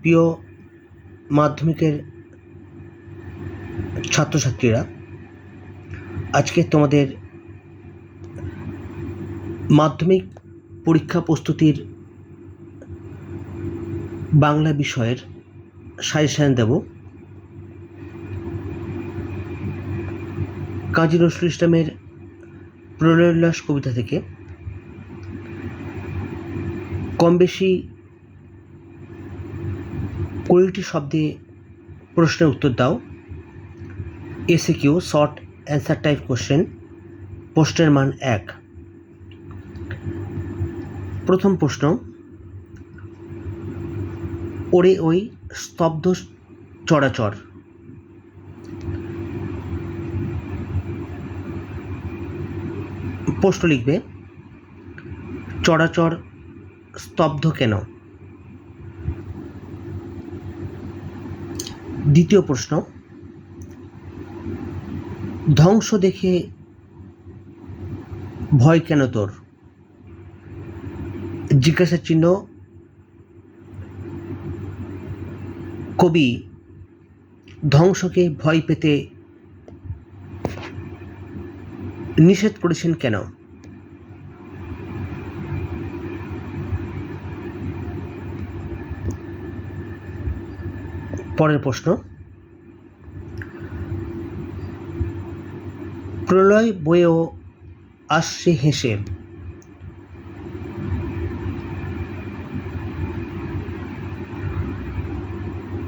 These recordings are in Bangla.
প্রিয় মাধ্যমিকের ছাত্রছাত্রীরা, আজকে তোমাদের মাধ্যমিক পরীক্ষা প্রস্তুতির বাংলা বিষয়ের সাজেশান দেব। কাজী নজরুল ইসলামের প্রলয়োল্লাস কবিতা থেকে। কম বেশি কুড়িটি শব্দে প্রশ্নের উত্তর দাও। S A Q short answer type question, প্রশ্নের মান এক। প্রথম প্রশ্ন, ওরে ওই স্তব্ধ চরাচর। প্রশ্ন লিখবে, চরাচর স্তব্ধ কেন? দ্বিতীয় প্রশ্ন, ধ্বংস দেখে ভয় কেন তোর? জিজ্ঞাসা চিহ্ন, কবি, ধ্বংসকে ভয় পেতে নিষেধ করেছেন কেন? পরের প্রশ্ন। প্রলয় বয়েও আসছে হেসে।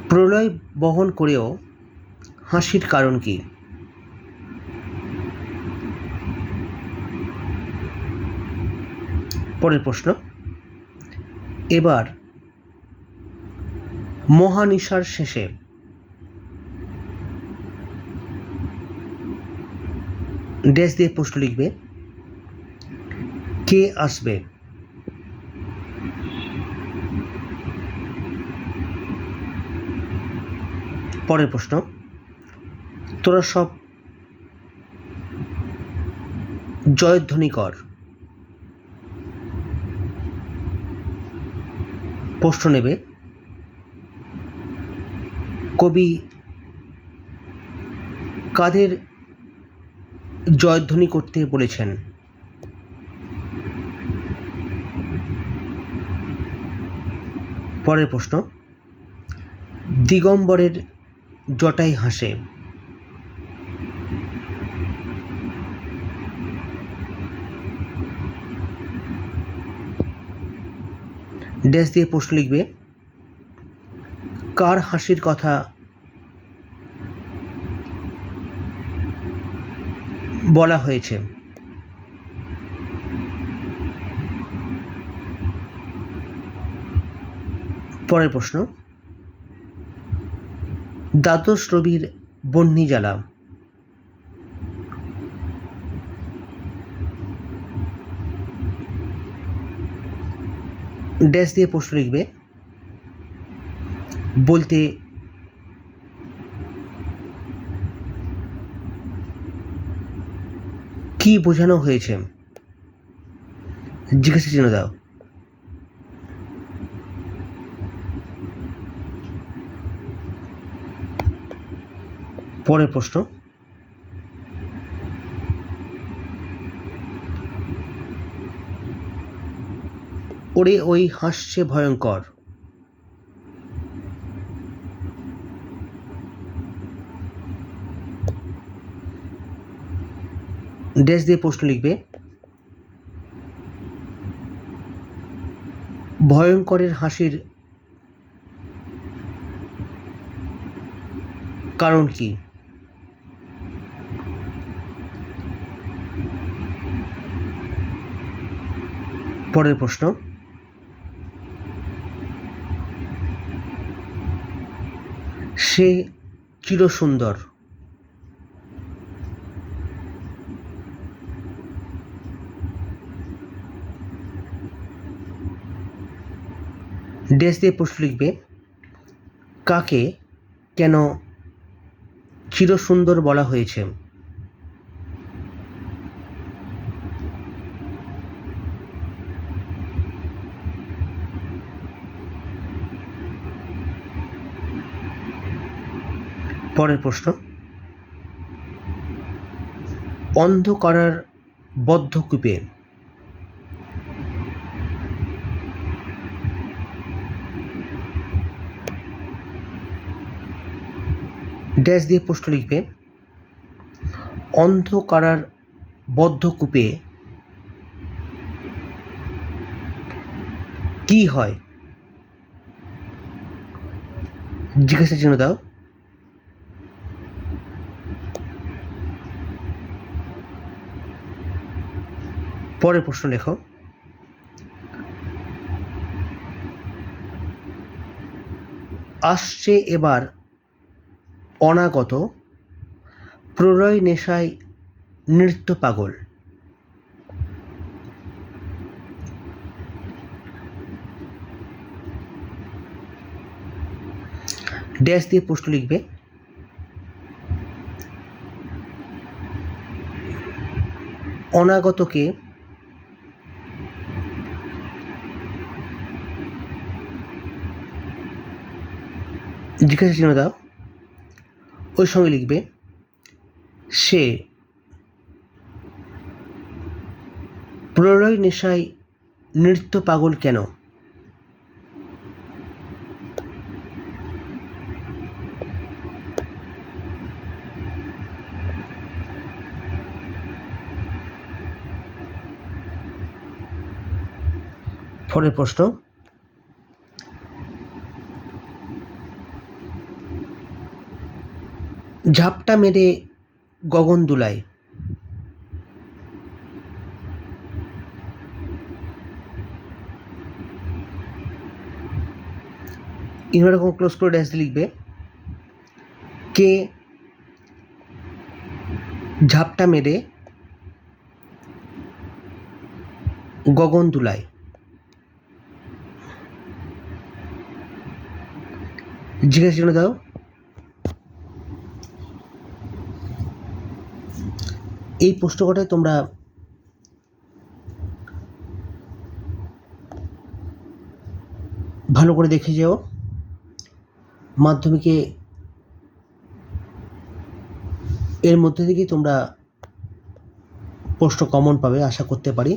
প্রলয় বহন করেও হাসির কারণ কি? পরের প্রশ্ন। এবার মহানিশার শেষে। ড্যাশ দিয়ে প্রশ্ন লিখবে, কে আসবে? পরের প্রশ্ন, তোরা সব জয়ধ্বনি কর প্রশ্ন নেবে কবি কাদের জয়ধ্বনি করতে বলেছেন? পরের প্রশ্ন দিগম্বরের জটাই হাসে। ড্যাশ দিয়ে প্রশ্ন লিখবে কার হাসির কথা? বলা হয়েছে। পরের প্রশ্ন। দ্বাদশ রবির বন্যী জ্বালা। ড্যাশ দিয়ে প্রশ্ন লিখবে। বলতে কি বোঝানো হয়েছে? জিজ্ঞাসা চিহ্ন দাও পরের প্রশ্ন। ওরে ওই হাসছে ভয়ঙ্কর। ড্যাশ দিয়ে প্রশ্ন লিখবে ভয়ঙ্করের হাসির কারণ কি? পরের প্রশ্ন। সে চিরসুন্দর। ড্যাশ দিয়ে প্রশ্ন লিখবে কাকে কেন চিরসুন্দর বলা হয়েছে? পরের প্রশ্ন অন্ধ করার বদ্ধকূপে ড্যাশ দিয়ে প্রশ্ন লিখবে, অন্ধকারার বদ্ধ কূপে কি হয়? জিজ্ঞাসা চিহ্ন দাও। পরের প্রশ্ন লেখো। আসছে এবার অনাগত প্রলয় নেশায় নৃত্য পাগল। ড্যাশ দিয়ে প্রশ্ন লিখবে। অনাগতকে জিজ্ঞাসা চিহ্ন দাও ওই সঙ্গে লিখবে সে প্রলয় নেশায় নৃত্য পাগল কেন? পরের প্রশ্ন। ঝাপটা মেরে গগন দুলায়। এরকম ক্লোজ করে ড্যাশ লিখবে। কে ঝাপটা মেরে গগন দুলায়। জিজ্ঞাসা দাও। এই পোস্টকটায় কটায় তোমরা ভালো করে দেখে যেও। মাধ্যমিকে এর মধ্যে থেকেই তোমরা পোস্ট কমন পাবে, আশা করতে পারি।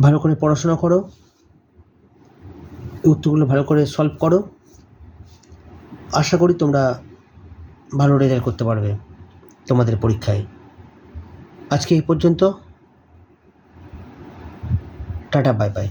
ভালো করে পড়াশোনা করো। উত্তরগুলো ভালো করে সলভ করো। আশা করি তোমরা ভালো রেজাল্ট করতে পারবে তোমাদের পরীক্ষায়। আজকে এই পর্যন্ত। Tata bye bye